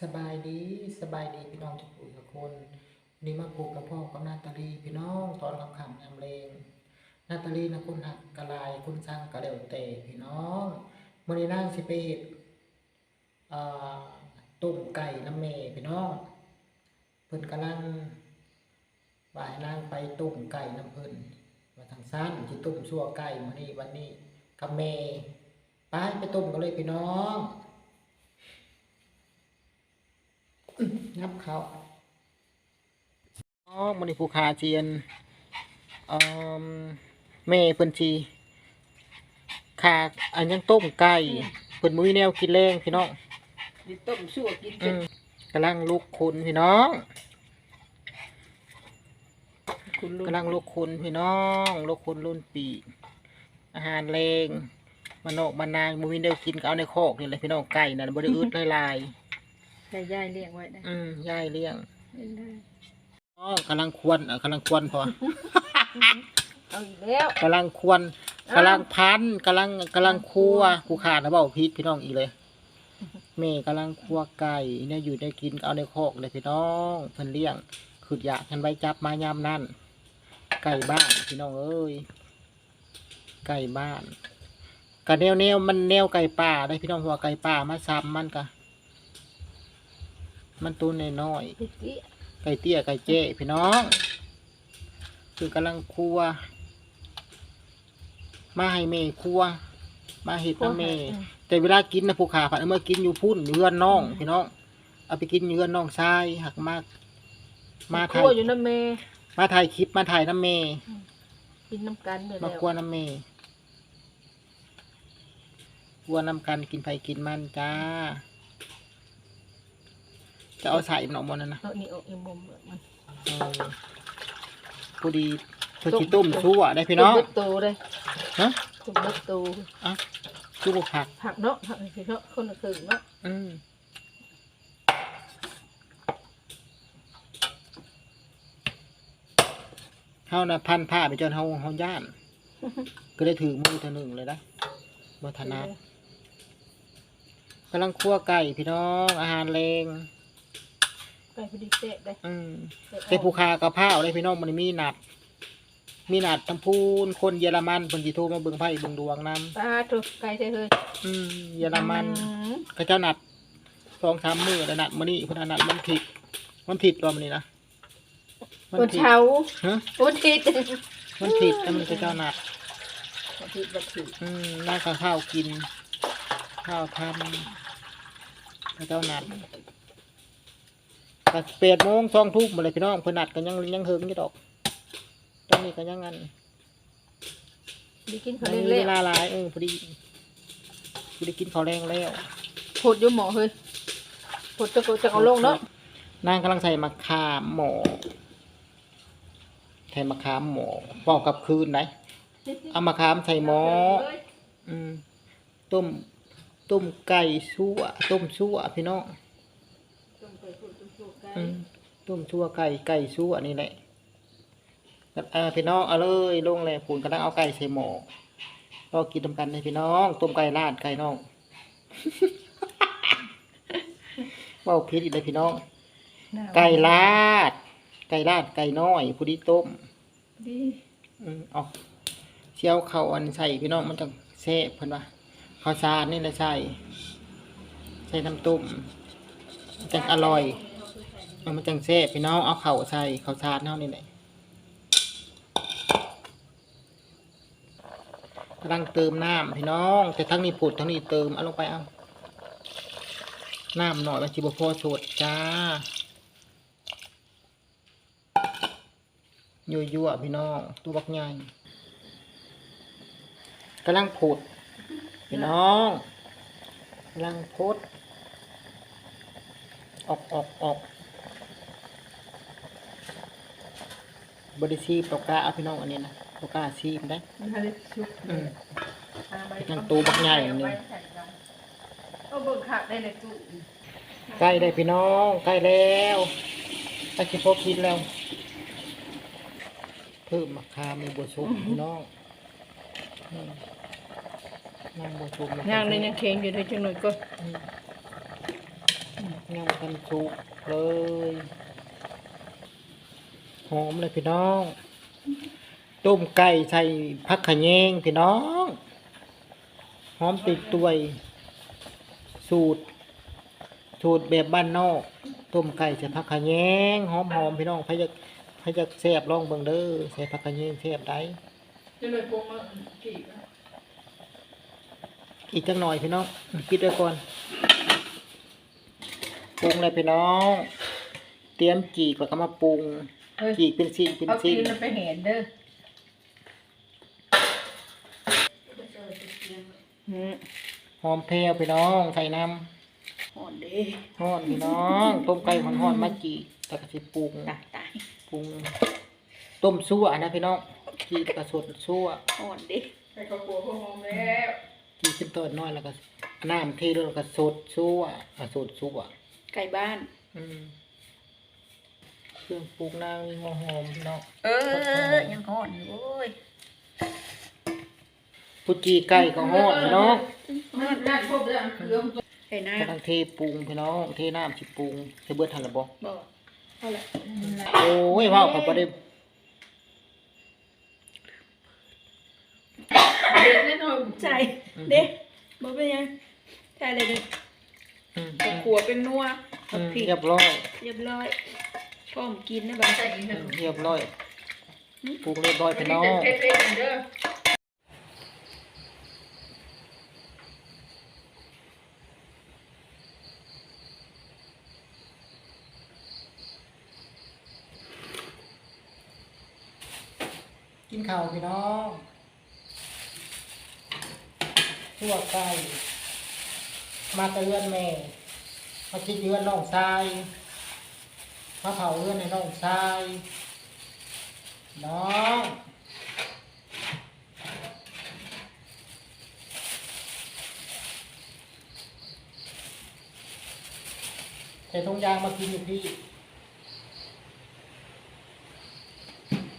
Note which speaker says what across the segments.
Speaker 1: สบายดีสบายดีพี่น้องทุกผู้ทุกคนวันนี้มาพบกับพ่อกับนาตาลีพี่น้องตอนคำขำยำเลงนาตาลีนะคุณหักกะลายคุณสร้างกระเดวเตะพี่น้องมื่อนี้นั่งสิไปเฮ็ดอ่าต้มไก่น้ำเมพี่น้องเพิ่นกำลังว่าให้นั่งไปต้มไก่น้ำเพิ่นว่าทางซ้านสิต้มชั่วไก่มื้อนี้วันนี้กับเมไปไปต้มกันเลยพี่น้อง งับเขาอ๋อมันนี่ผู้คาเจียนเอ่อแม่เพิ่นชีขาอันยังต้มไก่เพิ่นมื้อแนวกินแรงพี่น้อง
Speaker 2: ดิต้มชั่วกิน
Speaker 1: อื
Speaker 2: เป็น
Speaker 1: มกำลังลุกคุณพี่น้อง
Speaker 2: คุณลุง
Speaker 1: กำลังลุกคุณพี่น้องลุกคุณรุ่นปีอาหารแรงมันออกมานางมื้อแนวกินก็เอาในคอกนี่แหละพี่น้องไก่นั่นบ่ได้อึดลาย
Speaker 2: ใส่ย่ายเลี้ยงไว้ได้
Speaker 1: ๆอืมยายเลี้ยง
Speaker 2: เล่นได้
Speaker 1: อ๋อกำลังควรเอ่อกำลังควรพอ
Speaker 2: เอาอีกแล้ว
Speaker 1: กำลังควร
Speaker 2: อ้าว
Speaker 1: กำลังพันกำลังกำลังคั่วกูขาดนะเบาพีษพี่น้องอีกเลยแม่กำลังคั่วไก่เนี่ยอยู่ได้กินก็เอาในคอกเลยพี่น้องเพิ่นเลี้ยงขุดอยากกันไว้จับมายามนั่นไก่บ้านพี่น้องเอ้ยไก่บ้านกะแนวแนวมันแนวไก่ป่าได้พี่น้องหัวาไก่ป่ามาซ้ำมันกะ มันตัวน้อยๆ
Speaker 2: พี่กี้
Speaker 1: ไก่เตี้ยไก่เจ้พี่น้อง คือกำลังครัว มาให้เมย์ครัว มาเห็ดน้ำเมย์แต่เวลากินนะผู้ขาผัดเอามื่อกินอยู่พุ่นอยู่เรือนน้องพี่น้อง เอาไปกินอยู่เรือนน้องชายหักมาก มา
Speaker 2: มา
Speaker 1: ถ่า
Speaker 2: คั่วยอยู่น้ำเม
Speaker 1: มาถ่ายคลิปมาถ่ายน้ำเมย์
Speaker 2: กินน้ำกันไป
Speaker 1: มา
Speaker 2: แล้ว
Speaker 1: ครัวน้ำเมย์ครัวน้ำกันกินไผกินมันจ้า จะเอาใส่มันออกหมดนั่นนะ
Speaker 2: เอานี่ออกอีมุมเลยมัน
Speaker 1: เออพอดีเพื่อชิต้มชั่วได้พี่น้อง
Speaker 2: ต้มเบิดโตเลย
Speaker 1: ฮะ
Speaker 2: ต้มเบิดโต
Speaker 1: อะชั่วผัก
Speaker 2: ผักเนาะผักสิเนาะคนละครึ่งเนาะ
Speaker 1: อืมเฮานะพันผ้าไปจนเฮาเฮาย่าน ก็ได้ถือมือเท่าหนึ่งเลยนะบัทนากํลังคั่วไก่พี่น้องอาหารแรง
Speaker 2: ไปพอดีเตะได้
Speaker 1: อืม
Speaker 2: เตะออก
Speaker 1: แต่ผู้คากระเพราเลยพี่น้องมันมีหนัด มีหนัดทั้งพูนคนเยอรมันเพิ่นสิโทรมาเบิ่งไพ่เบิ่งดวงนำ
Speaker 2: ปลาถูกไก่เท่เฮ้ย
Speaker 1: อืมเยอรมัน
Speaker 2: อืม
Speaker 1: เขาเจ้านัดสองสามมือแล้วนัดมื้อนี้เพิ่นเอานัดมันผิดมันผิดรอบนี้นะมั
Speaker 2: วัน
Speaker 1: ผิด
Speaker 2: เช้า
Speaker 1: ฮะ
Speaker 2: วันอาทิตย์
Speaker 1: มันผิดแต่มันเขาเจ้าหนัด
Speaker 2: วันอาทิตย์วันอาทิตย์
Speaker 1: อืมนั่งกับข้าวกิน ข้าวทำเขาเจ้านัด ก็แปดโมงสองทุ่มหมดเลยพี่น้องเพิ่นนัดกันยังยังเฮิงอยู่ดอกตอนนี้ก็ยังงัน
Speaker 2: ดีกินข้าว
Speaker 1: มี
Speaker 2: เล็
Speaker 1: เว
Speaker 2: ก
Speaker 1: ลาหลายเออพอดีพอดีกินข้าวแรงแล้ว
Speaker 2: ๆผดอยู่หมอเฮ้ยผดจะก็จะเอาลงเนาะ
Speaker 1: นางกำลังใส่มะขามหมอใส่มะขามหมอปอกกับคืนไหนเอามะขามใส่หมออืมต้ม ต้มไก่ชั่วต้มชั่วพี่น้องอืม ต้มชั่วไก่ไก่ชั่วนี่แหละแล้วเออพี่น้องเอาเลยลงเลยผุนกำลังเอาไก่ใส่หม้อรอกินทำกันเลยพี่น้องต้มไก่ลาดไก่น้องเว้าพิษอีกเลยพี่น้อง ไก่ลาด ไก่ลาดไก่น้อยผู้ดีต้ม
Speaker 2: ดี
Speaker 1: อืมเอาเชี่ยวเขาอันใส่พี่น้องมันจังแซ่บเพิ่นว่าข้าวสารนี่แหละใส่ใส่น้ำต้มมันจังอร่อย เออมันจังแซ่พี่น้องเอาเข่าใส่เข้าวสารเท่านี่แหละกำลังเติมน้ำพี่น้อง แต่ทั้งนี้ผุดทั้งนี้เติมเอาลงไปเอาน้ำหน่อยมันจิบพอสดจ้ายั่วยั่วพี่น้องตัวบักใหญ่กำลังผุดพี่น้องกำลังพุดออกออกออก บริซีปกล้าเอาพี่น้องอันนี้นะปกล้าซีมได้
Speaker 2: มันทะเลชุบ
Speaker 1: อืม
Speaker 2: อ่าใบ
Speaker 1: เป็นตัวบักใหญ่อันนี้
Speaker 2: เอาเบิ่งขาดได้ในตู้
Speaker 1: ใกล้ได้พี่น้องใกล้แล้วใกล้จะพอกินแล้ว เพิ่มมะขามในบัวชุบพี่น้องอืมนั่งบัวชุบ
Speaker 2: ย่างในยังเค็งอยู่ด้วยจังหน่อยก็
Speaker 1: อืมยังบ่ทันสุกเลย หอมเลยพี่น้อง ต้มไก่ใส่ผักขะแยงพี่น้อง หอมติดตัวยสูตร สูตรแบบบ้านนอก ต้มไก่ใส่ผักขะแยงหอมหอมๆพี่น้องใครจะใครจะแซ่บลองเบิ่งเด้อใส่ผักขะแยงแซ่บได้
Speaker 2: จะเลยปรุงมากี่
Speaker 1: อีกจักหน่อยพี่น้องคิดไว้ก่อนปรุงเลยพี่น้อง เตรียมจีกแล้วก็มาปรุง
Speaker 2: เฮ้ย
Speaker 1: จีกเป็นสิ้นเป็น
Speaker 2: เอา
Speaker 1: สิ้
Speaker 2: กิ
Speaker 1: น
Speaker 2: นมันไปเห็นเด้ออืม
Speaker 1: หอมเพรียวพี่น้องใส่น้
Speaker 2: หอนเด้ำ
Speaker 1: ทอดพี่น้อง ต้มไก่หอนๆมาจีกแล้วก็สิปรุง
Speaker 2: ตายตาย
Speaker 1: ปรุง ต้มซั่วนะพี่น้องจีกแล้วก็สดซั่ว
Speaker 2: หอนเด้ใส่ข้าวโพดพวกหอมแล้ว
Speaker 1: จีกขึ้นต้นน้อยแล้วก็น้ำเทด้วยแล้วก็สดซั่วอะสดซั่ว
Speaker 2: ไก่บ้าน
Speaker 1: อืม เครื่องปรุงนางมีหัวหอมพี่น้อง
Speaker 2: เออยังหอนอยู่โอ้ย
Speaker 1: พุจีไก่ก็ฮอดพี่น้อง
Speaker 2: มันได้พวกเรื่องเครื่องไก่น้
Speaker 1: กำลังเทปรุงพี่น้องเทน้ำสิปรุงเทเบิดทันละบ่ำ
Speaker 2: บอกเอาละ
Speaker 1: โอ้ยว้าวเขาบ่ได้
Speaker 2: เด็กแน่นอนใจเด็กบอกเป็นยังใช่เลยเด็ก
Speaker 1: อืม
Speaker 2: กับขัวเป็นนัว
Speaker 1: อื
Speaker 2: กับ
Speaker 1: ม
Speaker 2: พริก
Speaker 1: เรียบร้อย
Speaker 2: เรียบร้อย พร้อมกินนะบ้างใส่อีกห
Speaker 1: อื
Speaker 2: นึ่ง
Speaker 1: มเรียบร้อยปรุงเรียบร้อยพี่น้อง
Speaker 2: เผ็ดๆเด้อ
Speaker 1: กินข้าวพี่น้องทั่วไก่มาแตะเอื้อนแม่ มาคิดเอื้อนน้องชาย มาเผาเอื้อนในน้องชายน้องใส่ทงยางมากินอยู่พี่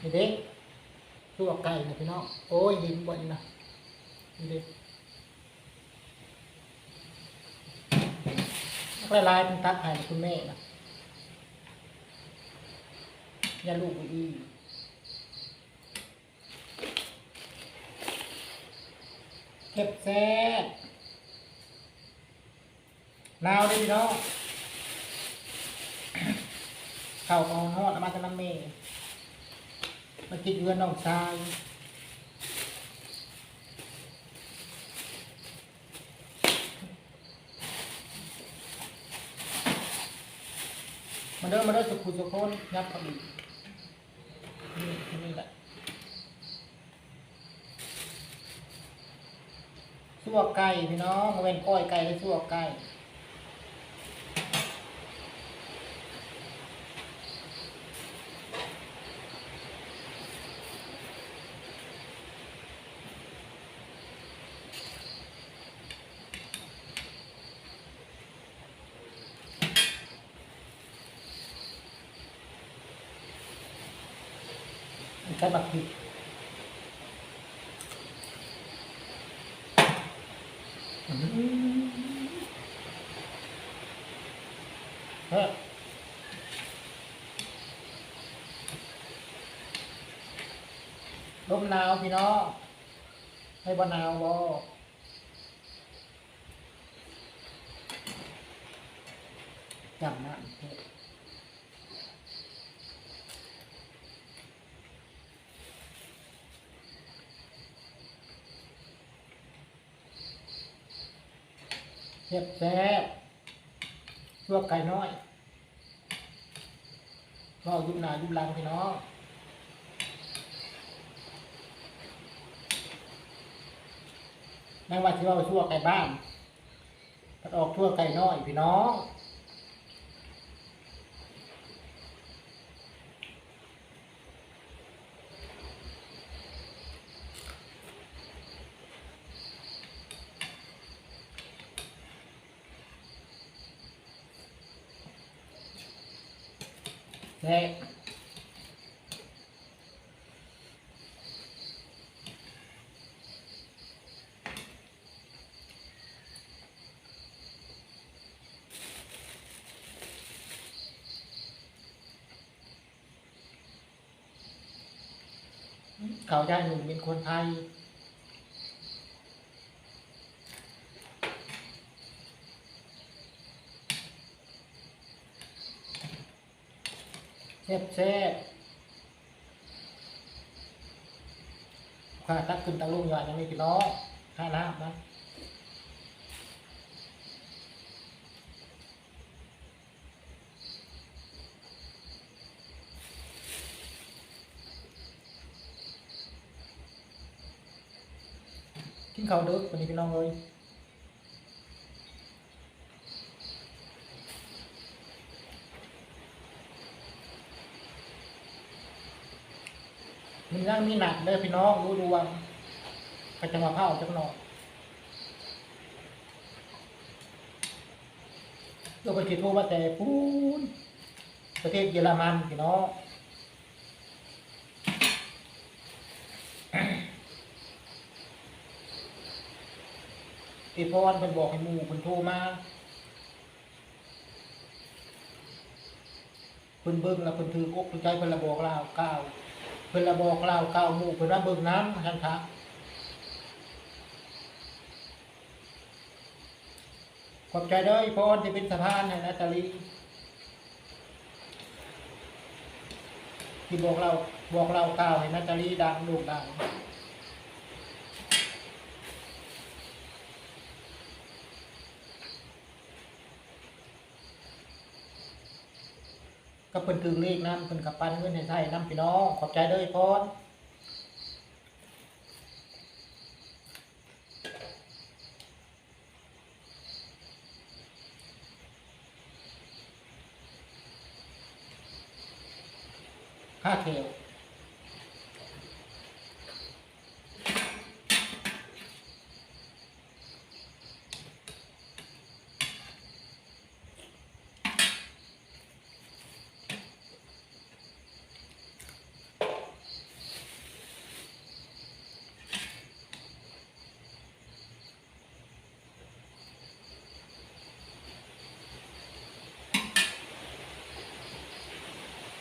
Speaker 1: นี่เด็กลวกไก่นะพี่น้อง โอ้ยหินบนนะนี่เด็กละลายเป็นตัดให้คุณแม่นะ อย่าลูกไปอีกเก็บแซ่บนาวดีน้องเข้าวของทอดเอามาจากน้ำเมย์มากินเรือนน้องชายมาเด้อมาเด้อสุขุสุขคนยับเข้าอีก นี่นี่แหละสั่วไก่พี่น้องมาเป็นก้อยไก่หรือสั่วไก่ ใช้บักผิดเฮ้ลมหนาวพี่น้องให้บ่นาวบ่จำนะ แซ่บแซ่บลวกไก่น้อยก็ยุบหนายุบลังพี่น้องแม่ว่าที่ว่าชั่วไก่บ้านตัดออกทั่วไก่น้อยพี่น้อง ท้เขาได้หนุ่มเป็นคนไทย แซ่บแซ่บข้าตักขึ้นตังลุงอย่างนี้พี่น้องข้าน้ำนะกินข้าวเดึกวันนี้พี่น้องเลย มีนั่งมีหนักเลยพี่น้องรู้ดวงไปจังหวะเผาจังหนอกเราไปคิดว่าแต่ปูนประเทศเยอรมันพี่น้องพี่พรเพิ่นบอกให้มู่เพิ่นโทรมาเพิ่นเบิ่งแล้วเพิ่นถือกอกถือใจเพิ่นละบอกลาวก้าว เพิ่นละบอกลาวก้าหมู่เพิ่นว่าเบิ่งน้ำท่านคะขอบใจเด้อยพรที่เป็นสะพานให้นาตาลีที่บอกเราบอกเราก้าวให้นาตาลีดังโด่งดัง ก็เพิ่นถึงเลขน้ำเพิ่นกับปันเงินให้ไทยน้ำพี่น้อง ขอบใจเด้อพรค่าเทว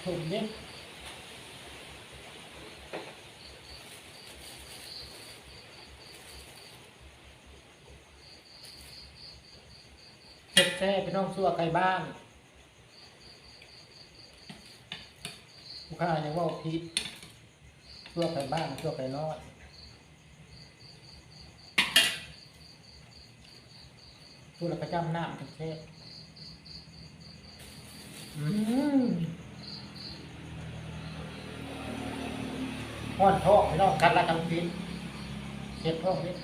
Speaker 1: ถุงนี้เจ็บแซ่พี่น้องสั่วไก่บ้านลูกค้ายังว่าพิษสั่วไก่บ้านสั่วไก่น้อยสั่วแล้วก็จ้ำน้ำกันแซ่อืม ห้อนท้องพี่น้องกันละกันพิษเจ็บท้องนิด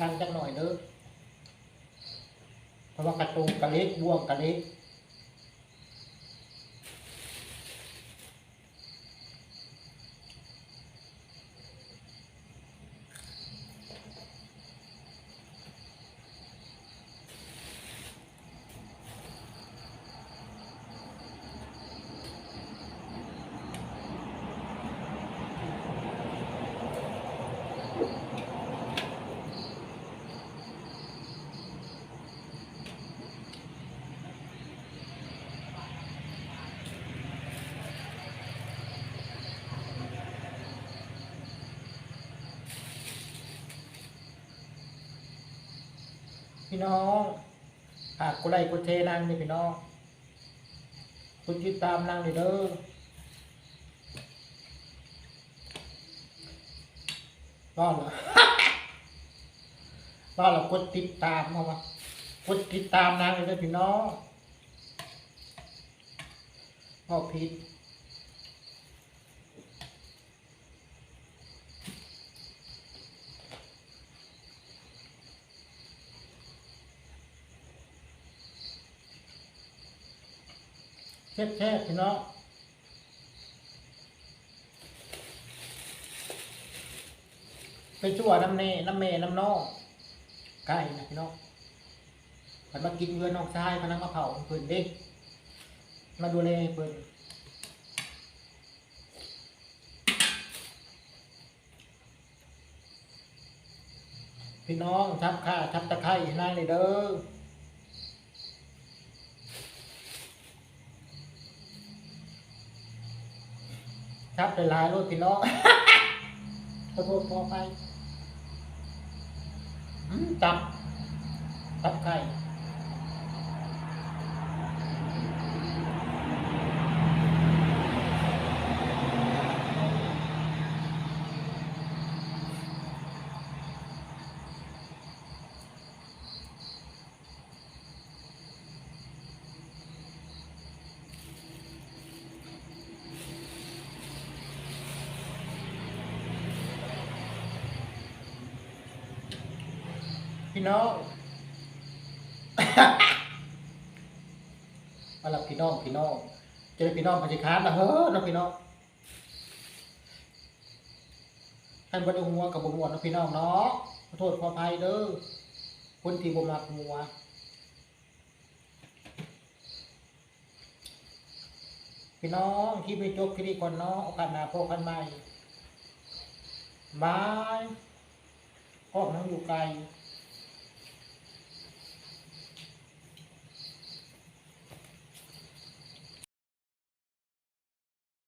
Speaker 1: ดังจังหน่อยเด้อเพราะว่ากระตูกกระเล็กบ่วงกระเล็ก พี่น้องหากกูไล่กูเทนางนี่พี่น้องคุณติดตามนางนี่เด้อรอดเหรอรอดเหรอกดติดตามมาวะกดติดตามนางนี่เด้อพี่น้องพ่อผิด แคบแคบพี่น้องไปชั่วน้ำเนน้ำเมน้ำนอกไก่นะพี่น้องมันมากินเงินนอกชายมานั่งมาเผาเพิ่นเด็กมาดูแลเพิ่นพี่น้องทับข่าทับตะไคร้ให้นายเลยเด้อ ทับไปหลายรถพี่น้องขอโทษขอไปจับจับไข่ พี่น้อง มาลับพี่น้องพี่น้องเจอพี่น้องพันธิคานนะเฮ้อน้องพี่น้องท่านบไดหัวกับบมวนนะพี่น้องเนาะขอโทษขออภัยเด้อคนที่บมักหัวพี่น้องที่ไปจบคดีก่อนเนาะโอกาสหน้าพบกันใหม่บายพ่อน้องอยู่ไกล